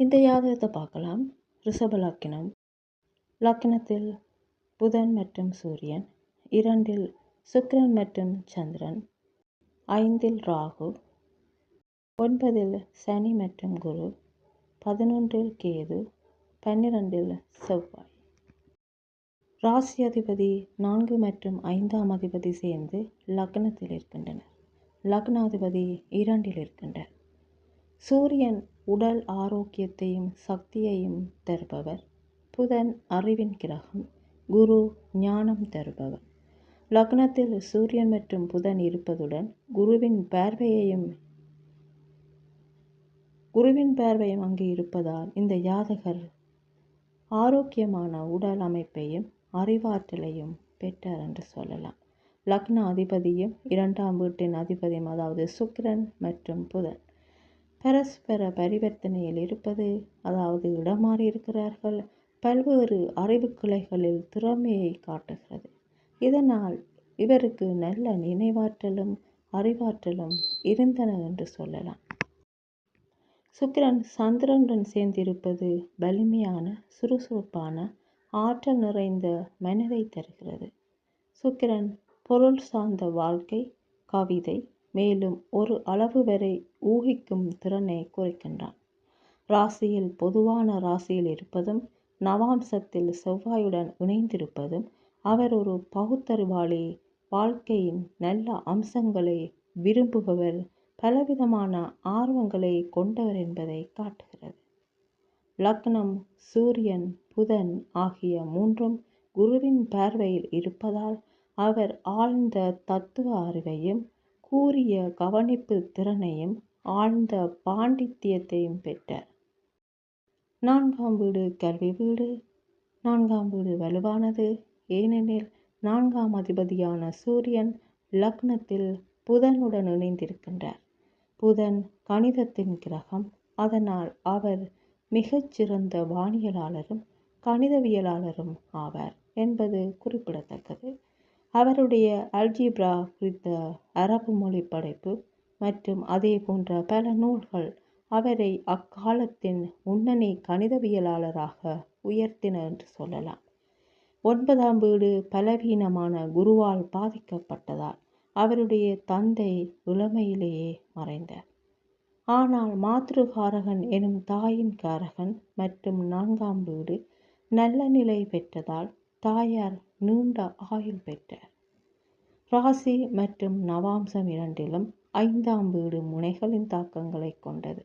இந்த ஜாதகத்தை பார்க்கலாம். ரிஷப லக்கினம் லக்கினத்தில் புதன் மற்றும் சூரியன். இரண்டில் சுக்கிரன் மற்றும் சந்திரன். ஐந்தில் ராகு. ஒன்பதில் சனி மற்றும் குரு. பதினொன்றில் கேது. பன்னிரண்டில் செவ்வாய். ராசி அதிபதி நான்கு மற்றும் ஐந்தாம் அதிபதி சேர்ந்து லக்னத்தில் இருக்கின்றனர். லக்னாதிபதி இரண்டில் இருக்கின்றார். சூரியன் உடல் ஆரோக்கியத்தையும் சக்தியையும் தருபவர். புதன் அறிவின் கிரகம் குரு ஞானம் தருபவர். லக்னத்தில் சூரியன் மற்றும் புதன் இருப்பதுடன் குருவின் பார்வையையும் குருவின் பார்வையும் அங்கு இருப்பதால் இந்த ஜாதகர் ஆரோக்கியமான உடல் அமைப்பையும் அறிவாற்றலையும் பெற்றார் என்று சொல்லலாம். லக்ன அதிபதியும் இரண்டாம் வீட்டின் அதிபதியும் அதாவது சுக்கிரன் மற்றும் புதன். பரஸ்பர பரிவர்த்தனையில் இருப்பது அதாவது இடமாறி இருக்கிறார்கள் பல்வேறு அறிவு கிளைகளில் திறமையை காட்டுகிறது. இதனால் இவருக்கு நல்ல நினைவாற்றலும் அறிவாற்றலும் இருந்தன என்று சொல்லலாம். சுக்கிரன் சந்திரனுடன் சேர்ந்திருப்பது வலிமையான சுறுசுறுப்பான ஆற்றல் நிறைந்த மனதை தருகிறது. சுக்கிரன் பொருள் சார்ந்த வாழ்க்கை கவிதை மேலும் ஒரு அளவு வரை ஊகிக்கும் திறனை குறைக்கின்றான். ராசியில் பொதுவான ராசியில் இருப்பதும் நவாம்சத்தில் செவ்வாயுடன் இணைந்திருப்பதும் அவர் ஒரு பகுத்தறிவாளி வாழ்க்கையின் நல்ல அம்சங்களை விரும்புபவர் பலவிதமான ஆர்வங்களை கொண்டவர் என்பதை காட்டுகிறது. லக்னம் சூரியன் புதன் ஆகிய மூன்றும் குருவின் பார்வையில் இருப்பதால் அவர் ஆழ்ந்த தத்துவ அறிவையும் கூரிய கவனிப்பு திறனையும் ஆழ்ந்த பாண்டித்தியத்தையும் பெற்றார் நான்காம் வீடு கல்வி வீடு. நான்காம் வீடு வலுவானது. ஏனெனில் நான்காம் அதிபதியான சூரியன் லக்னத்தில் புதனுடன் இணைந்திருக்கின்றார். புதன் கணிதத்தின் கிரகம். அதனால் அவர் மிகச்சிறந்த வானியலாளரும் கணிதவியலாளரும் ஆவார் என்பது குறிப்பிடத்தக்கது. அவருடைய அல்ஜீப்ரா குறித்த அரபு மொழி படைப்பு மற்றும் அதே போன்ற பல நூல்கள் அவரை அக்காலத்தின் முன்னணி கணிதவியலாளராக உயர்த்தின என்று சொல்லலாம். ஒன்பதாம் வீடு பலவீனமான குருவால் பாதிக்கப்பட்டதால் அவருடைய தந்தை இளமையிலேயே மறைந்தார். ஆனால் மாத்ருகாரகன் எனும் தாயின் காரகன் மற்றும் நான்காம் வீடு நல்ல நிலை பெற்றதால் தாயார் நீண்ட ஆயுள் பெற்றார் ராசி மற்றும் நவாம்சம் இரண்டிலும் ஐந்தாம் வீடு முனைகளின் தாக்கங்களை கொண்டது.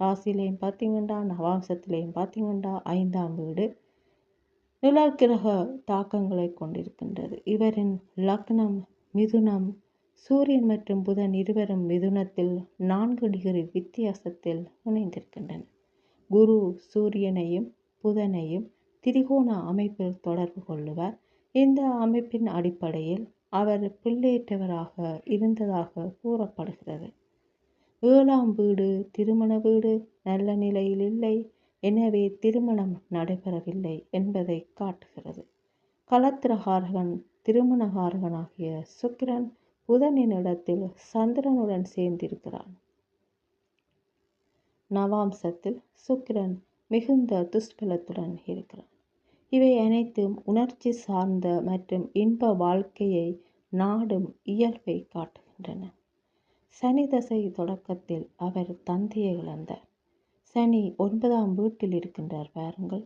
ராசிலேயும் பார்த்தீங்கன்னா நவாம்சத்திலையும் பார்த்தீங்கன்னா ஐந்தாம் வீடு நிலக்கிரக தாக்கங்களை கொண்டிருக்கின்றது. இவரின் லக்னம் மிதுனம். சூரியன் மற்றும் புதன் இருவரும் மிதுனத்தில் நான்கு டிகிரி வித்தியாசத்தில் இணைந்திருக்கின்றன. குரு சூரியனையும் புதனையும் திரிகோண அமைப்பில் தொடர்பு கொள்ளுவார். இந்த அமைப்பின் அடிப்படையில் அவர் பிள்ளையற்றவராக இருந்ததாக கூறப்படுகிறது. ஏழாம் வீடு திருமண வீடு நல்ல நிலையில் இல்லை. எனவே திருமணம் நடைபெறவில்லை என்பதை காட்டுகிறது. கலத்திரகாரகன் திருமணகாரகனாகிய சுக்கிரன் புதனின் இடத்தில் சந்திரனுடன் சேர்ந்திருக்கிறான். நவாம்சத்தில் சுக்கிரன் மிகுந்த துஷ்பலத்துடன் இருக்கிறான். இவை அனைத்தும் உணர்ச்சி சார்ந்த மற்றும் இன்ப வாழ்க்கையை நாடும் இயல்பை காட்டுகின்றன. சனி தசை தொடக்கத்தில் அவர் தந்தையை இழந்தார். சனி ஒன்பதாம் வீட்டில் இருக்கின்றார் பாருங்கள்.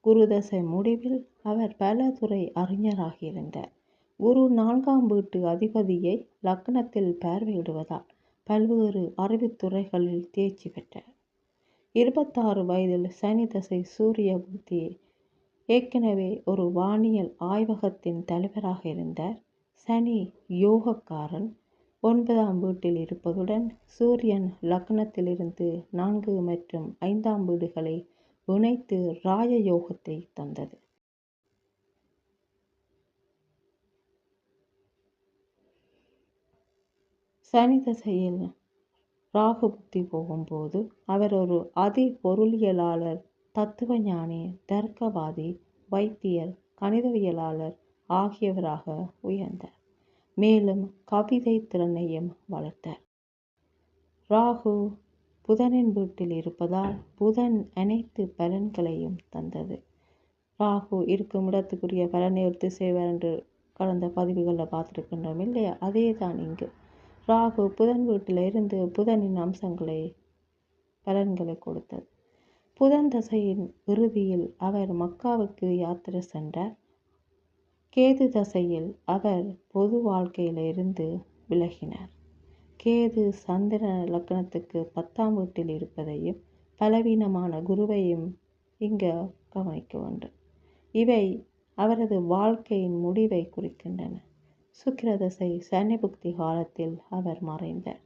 குரு தசை முடிவில் அவர் பல துறை அறிஞராக இருந்தார். குரு நான்காம் வீட்டு அதிபதியை லக்னத்தில் பார்வையிடுவதால் பல்வேறு அறிவுத்துறைகளில் தேர்ச்சி பெற்றார். இருபத்தாறு வயதில் சனி தசை சூரிய புத்தியை ஏற்கனவே ஒரு வானியல் ஆய்வகத்தின் தலைவராக இருந்தார் சனி யோகக்காரன் ஒன்பதாம் வீட்டில் இருப்பதுடன் சூரியன் லக்னத்திலிருந்து நான்கு மற்றும் ஐந்தாம் வீடுகளை இணைத்து ராய யோகத்தை தந்தது. சனி தசையில் ராகு புத்தி போகும்போது அவர் ஒரு அதி பொருளியலாளர் தத்துவ ஞானி தர்க்கவாதி வைத்தியர் கணிதவியலாளர் ஆகியவராக உயர்ந்தார். மேலும் கவிதை திறனையும் வளர்த்தார். ராகு புதனின் வீட்டில் இருப்பதால் புதன் அனைத்து பலன்களையும் தந்தது. ராகு இருக்கும் இடத்துக்குரிய பலனை எடுத்து செய்வார் என்று கடந்த பதிவுகளில் பார்த்துருக்கின்றோம் இல்லையா? அதே தான் இங்கு. ராகு புதன் வீட்டில் இருந்து புதனின் அம்சங்களை பலன்களை கொடுத்தது. புதன் தசையின் இறுதியில் அவர் மக்காவுக்கு யாத்திரை சென்றார் கேது தசையில் அவர் பொது வாழ்க்கையிலிருந்து விலகினார். கேது சந்திர லக்னத்துக்கு பத்தாம் வீட்டில் இருப்பதையும் பலவீனமான குருவையும் இங்க கவனிக்க வேண்டும். இவை அவரது வாழ்க்கையின் முடிவை குறிக்கின்றன. சுக்கிரதசை சனி புக்தி காலத்தில் அவர் மறைந்தார்.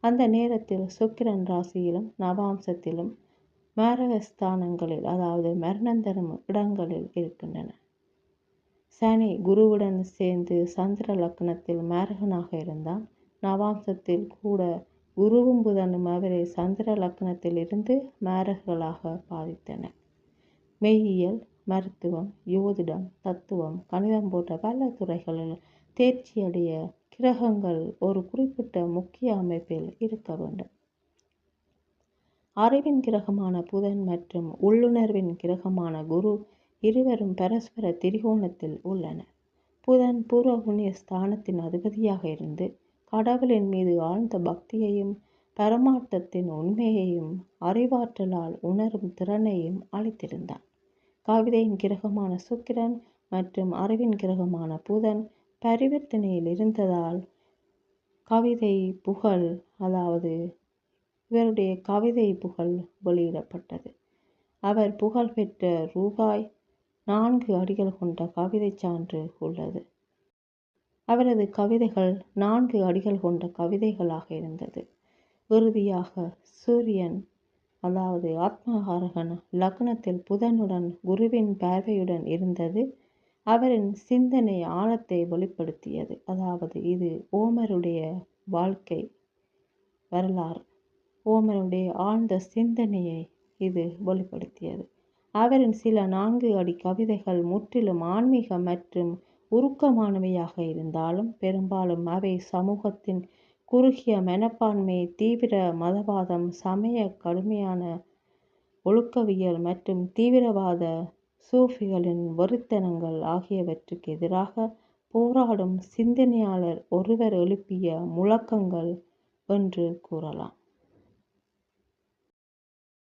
அந்த நேரத்தில் சுக்கிரன் ராசியிலும் நவாம்சத்திலும் மரகஸ்தானங்களில் அதாவது மரணந்தரும் இடங்களில் இருக்கின்றன. சனி குருவுடன் சேர்ந்து சந்திர லக்னத்தில் மேரகனாக இருந்தான். நவாம்சத்தில் கூட குருவும் புதனும் அவரை சந்திர லக்னத்தில் இருந்து மேரகர்களாக பாதித்தன மெய்யியல் மருத்துவம் யோதிடம் தத்துவம் கணிதம் போன்ற பல துறைகளில் தேர்ச்சியடைய கிரகங்கள் ஒரு குறிப்பிட்ட முக்கிய அமைப்பில் இருக்க வேண்டும். அறிவின் கிரகமான புதன் மற்றும் உள்ளுணர்வின் கிரகமான குரு இருவரும் பரஸ்பர திரிகோணத்தில் உள்ளனர். புதன் பூர்வ புண்ணிய ஸ்தானத்தின் அதிபதியாக இருந்து கடவுளின் மீது ஆழ்ந்த பக்தியையும் பரமார்த்தத்தின் உண்மையையும் அறிவாற்றலால் உணரும் திறனையும் அளித்திருந்தான் கவிதையின் கிரகமான சுக்கிரன் மற்றும் அறிவின் கிரகமான புதன் பரிவர்த்தனையில் இருந்ததால் கவிதை புகழ் அதாவது இவருடைய கவிதை புகழ் வெளியிடப்பட்டது. அவர் புகழ்பெற்ற ரூபாய் நான்கு அடிகள் கொண்ட கவிதை சான்று உள்ளது. அவரது கவிதைகள் நான்கு அடிகள் கொண்ட கவிதைகளாக இருந்தது. இறுதியாக சூரியன் அதாவது ஆத்மகாரகன் லக்னத்தில் புதனுடன் குருவின் பார்வையுடன் இருந்தது. அவரின் சிந்தனை ஆழத்தை வெளிப்படுத்தியது. அதாவது இது ஓமருடைய வாழ்க்கை வரலாறு. ஓமனுடைய ஆழ்ந்த சிந்தனையை இது வெளிப்படுத்தியது. அவரின் சில நான்கு அடி கவிதைகள் முற்றிலும் ஆன்மீக மற்றும் உருக்கமானவையாக இருந்தாலும் பெரும்பாலும் அவை சமூகத்தின் குறுகிய மனப்பான்மை தீவிர மதவாதம் சமய கடுமையான ஒழுக்கவியல் மற்றும் தீவிரவாத சூஃபிகளின் வெறித்தனங்கள் ஆகியவற்றுக்கு எதிராக போராடும் சிந்தனையாளர் ஒருவர் எழுப்பிய முழக்கங்கள் என்று கூறலாம்.